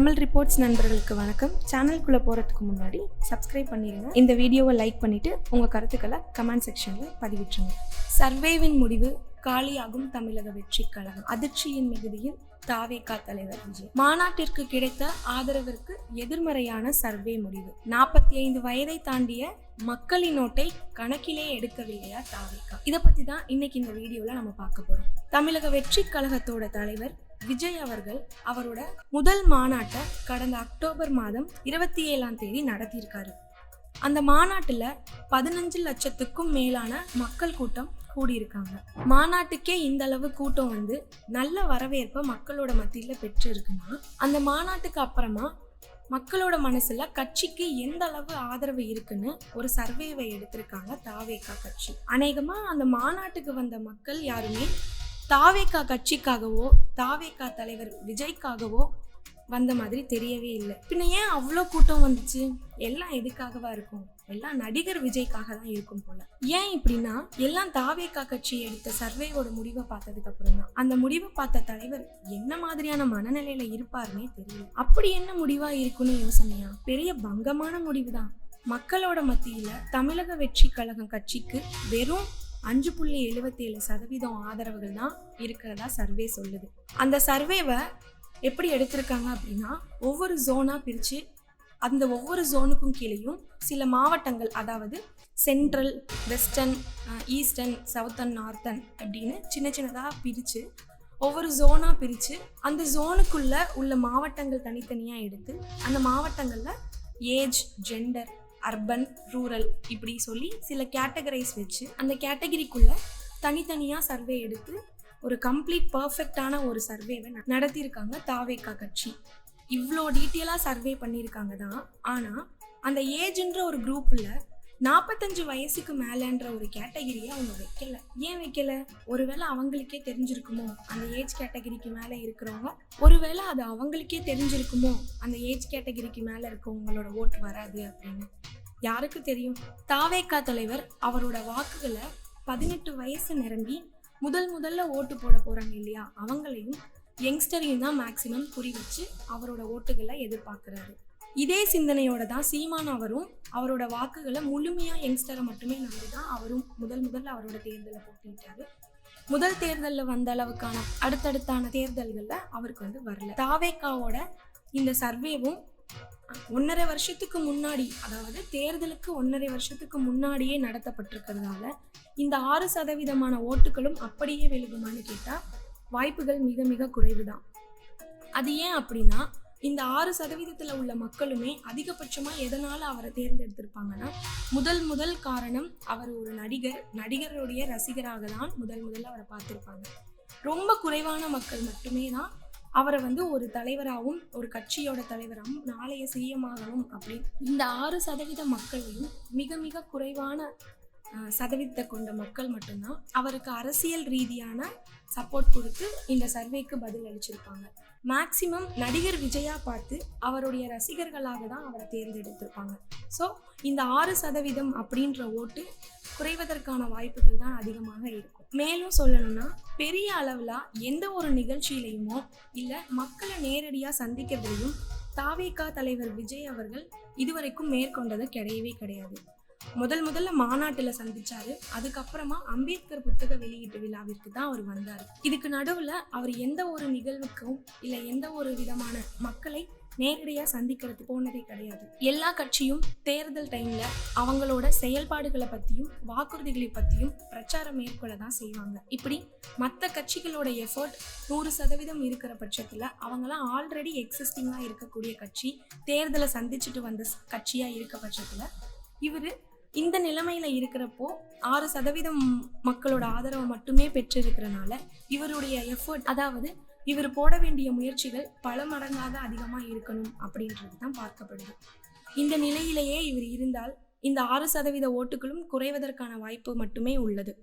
Tamil reports நண்பர்களுக்கு வணக்கம். சேனல்குள்ளே போகிறதுக்கு முன்னாடி சப்ஸ்கிரைப் பண்ணிடுங்க இந்த வீடியோவை லைக் பண்ணிவிட்டு உங்கள் கருத்துக்களை கமெண்ட் செக்ஷனில் பதிவிட்டுருங்க. சர்வேவின் முடிவு காலியாகும் தமிழக வெற்றி கழகம். அதிர்ச்சியின் மிகுதியில் தாவேகா தலைவர் விஜய். மாநாட்டிற்கு கிடைத்த ஆதரவிற்கு எதிர்மறையான சர்வே முடிவு. நாற்பத்தி ஐந்து வயதை தாண்டிய மக்களின் நோட்டை கணக்கிலே எடுக்கவில்லையா தாவேகா? இதை பற்றி தான் இன்னைக்கு இந்த வீடியோவில் நம்ம பார்க்க போகிறோம் தமிழக வெற்றி கழகத்தோட தலைவர் விஜய் அவர்கள் அவரோட முதல் மாநாட்டை கடந்த அக்டோபர் மாதம் இருபத்தி ஏழாம் தேதி நடத்தியிருக்காரு. அந்த மாநாட்டுல பதினஞ்சு லட்சத்துக்கும் மேலான மக்கள் கூட்டம் கூடியிருக்காங்க. மாநாட்டுக்கே இந்த அளவு கூட்டம் வந்து நல்ல வரவேற்பை மக்களோட மத்தியில பெற்று இருக்குன்னா அந்த மாநாட்டுக்கு அப்புறமா மக்களோட மனசுல கட்சிக்கு எந்த அளவு ஆதரவு இருக்குன்னு ஒரு சர்வேவை எடுத்திருக்காங்க தாவேகா கட்சி. அநேகமா அந்த மாநாட்டுக்கு வந்த மக்கள் யாருமே தாவேக்கா கட்சிக்காகவோ தாவேக்கா தலைவர் விஜய்க்காகவோ வந்த மாதிரி தெரியவே இல்லை. பின்ன ஏன் அவ்வளோ கூட்டம் வந்துச்சு? எல்லாம் எதுக்காகவா இருக்கும்? எல்லாம் நடிகர் விஜய்க்காக தான் இருக்கும் போல. ஏன் இப்படின்னா எல்லாம் தாவேக்கா கட்சி எடுத்த சர்வேவோட முடிவை பார்த்ததுக்கு அப்புறம் தான். அந்த முடிவை பார்த்த தலைவர் என்ன மாதிரியான மனநிலையில இருப்பாருன்னே தெரியும் அப்படி என்ன முடிவா இருக்குன்னு யோசனையா? பெரிய பங்கமான முடிவு தான் மக்களோட மத்தியில தமிழக வெற்றி கழகம் கட்சிக்கு வெறும் அஞ்சு புள்ளி எழுபத்தேழு சதவீதம் ஆதரவுகள் தான் இருக்கிறதா சர்வே சொல்லுது. அந்த சர்வேவை எப்படி எடுத்திருக்காங்க அப்படின்னா ஒவ்வொரு ஜோனாக பிரித்து அந்த ஒவ்வொரு ஜோனுக்கும் கீழேயும் சில மாவட்டங்கள் அதாவது central western eastern southern northern அப்படின்னு சின்ன சின்னதாக பிரித்து ஒவ்வொரு ஜோனாக பிரித்து அந்த ஜோனுக்குள்ளே உள்ள மாவட்டங்கள் தனித்தனியாக எடுத்து அந்த மாவட்டங்களில் ஏஜ் ஜெண்டர் அர்பன் ரூரல் இப்படி சொல்லி சில கேட்டகரைஸ் வச்சு அந்த கேட்டகரிக்குள்ள தனித்தனியாக சர்வே எடுத்து ஒரு கம்ப்ளீட் பர்ஃபெக்டான ஒரு சர்வேவை நடத்தியிருக்காங்க தாவேக்கா கட்சி. இவ்வளோ டீட்டெயிலாக சர்வே பண்ணியிருக்காங்க தான். ஆனால் அந்த ஏஜ்ன்ற ஒரு குரூப்பில் நாற்பத்தஞ்சு வயசுக்கு மேலேன்ற ஒரு கேட்டகிரியை அவங்க வைக்கல. ஏன் வைக்கல? ஒருவேளை அவங்களுக்கே தெரிஞ்சிருக்குமோ? அந்த ஏஜ் கேட்டகிரிக்கு மேலே இருக்கிறவங்க? ஒருவேளை அது அவங்களுக்கே தெரிஞ்சிருக்குமோ? அந்த ஏஜ் கேட்டகிரிக்கு மேலே இருக்கவங்களோட ஓட்டு வராது அப்படின்னு. யாருக்கு தெரியும்? தாவேக்கா தலைவர் அவரோட வாக்குகளை பதினெட்டு வயசு நிரம்பி முதல் முதல்ல ஓட்டு போட போகிறாங்க இல்லையா? அவங்களையும் யங்ஸ்டரையும் தான் மேக்சிமம் குறி வச்சு அவரோட ஓட்டுகளை எதிர்பார்க்குறாரு. இதே சிந்தனையோட தான் சீமான் அவரும் அவரோட வாக்குகளை முழுமையாக யங்ஸ்டரை மட்டுமே நம்பி தான் அவரும் முதல் முதல்ல அவரோட தேர்தலை போட்டிட்டாரு. முதல் தேர்தலில் வந்த அளவுக்கான அடுத்தடுத்தான தேர்தல்களில் அவருக்கு வந்து வரல. தாவேக்காவோட இந்த சர்வேவும் ஒன்றரை வருஷத்துக்கு முன்னாடி அதாவது தேர்தலுக்கு ஒன்றரை வருஷத்துக்கு முன்னாடியே நடத்தப்பட்டிருக்கிறதால இந்த ஆறு சதவீதமான ஓட்டுகளும் அப்படியே விழுகுமான்னு கேட்டால் வாய்ப்புகள் மிக மிக குறைவு தான் அது ஏன் அப்படின்னா இந்த ஆறு சதவீதத்தில் உள்ள மக்களுமே அதிகபட்சமாக எதனால் அவரை தேர்ந்தெடுத்திருப்பாங்கன்னா முதல் முதல் காரணம் அவர் ஒரு நடிகர் நடிகருடைய ரசிகராக தான் முதல் முதல்ல அவரை பார்த்துருப்பாங்க. ரொம்ப குறைவான மக்கள் மட்டுமே தான் அவரை வந்து ஒரு தலைவராகவும் ஒரு கட்சியோட தலைவராகவும் நாளைய சிஎமாகவும் அப்படி இந்த ஆறு சதவீத மக்களையும் மிக மிக குறைவான சதவீதத்தை கொண்ட மக்கள் மட்டும்தான் அவருக்கு அரசியல் ரீதியான சப்போர்ட் கொடுத்து இந்த சர்வேக்கு பதில் அளிச்சிருப்பாங்க மேக்சிமம் நடிகர் விஜயா பார்த்து அவருடைய ரசிகர்களாக தான் அவரை தேர்ந்தெடுத்திருப்பாங்க. ஸோ இந்த ஆறு சதவீதம் அப்படின்ற ஓட்டு குறைவதற்கான வாய்ப்புகள் தான் அதிகமாக இருக்கும். மேலும் சொல்லணும்னா பெரிய அளவில் எந்த ஒரு நிகழ்ச்சியிலையுமோ இல்லை மக்களை நேரடியாக சந்திக்கிறதையும் தாவேகா தலைவர் விஜய் அவர்கள் இதுவரைக்கும் மேற்கொண்டது கிடையவே கிடையாது. முதல் முதல்ல மாநாட்டில் சந்திச்சாரு. அதுக்கப்புறமா அம்பேத்கர் புத்தக வெளியீட்டு விழாவிற்கு தான் அவர் வந்தார். இதுக்கு நடுவில் அவர் எந்த ஒரு நிகழ்வுக்கும் இல்லை எந்த ஒரு விதமான மக்களை நேரடியாக சந்திக்கிறது போனதே கிடையாது. எல்லா கட்சியும் தேர்தல் டைம்ல அவங்களோட செயல்பாடுகளை பற்றியும் வாக்குறுதிகளை பற்றியும் பிரச்சாரம் மேற்கொள்ள தான் செய்வாங்க. இப்படி மற்ற கட்சிகளோட எஃபர்ட் நூறு சதவீதம் இருக்கிற பட்சத்தில் அவங்களாம் ஆல்ரெடி எக்ஸிஸ்டிங்காக இருக்கக்கூடிய கட்சி தேர்தலை சந்திச்சுட்டு வந்த கட்சியாக இருக்க பட்சத்தில் இவர் இந்த நிலைமையில இருக்கிறப்போ ஆறு சதவீதம் மக்களோட ஆதரவை மட்டுமே பெற்றிருக்கிறனால இவருடைய எஃபர்ட் அதாவது இவர் போட வேண்டிய முயற்சிகள் பல மடங்காக அதிகமாக இருக்கணும் அப்படின்றது தான் பார்க்கப்படுது. இந்த நிலையிலேயே இவர் இருந்தால் இந்த ஆறு சதவீத ஓட்டுகளும் குறைவதற்கான வாய்ப்பு மட்டுமே உள்ளது.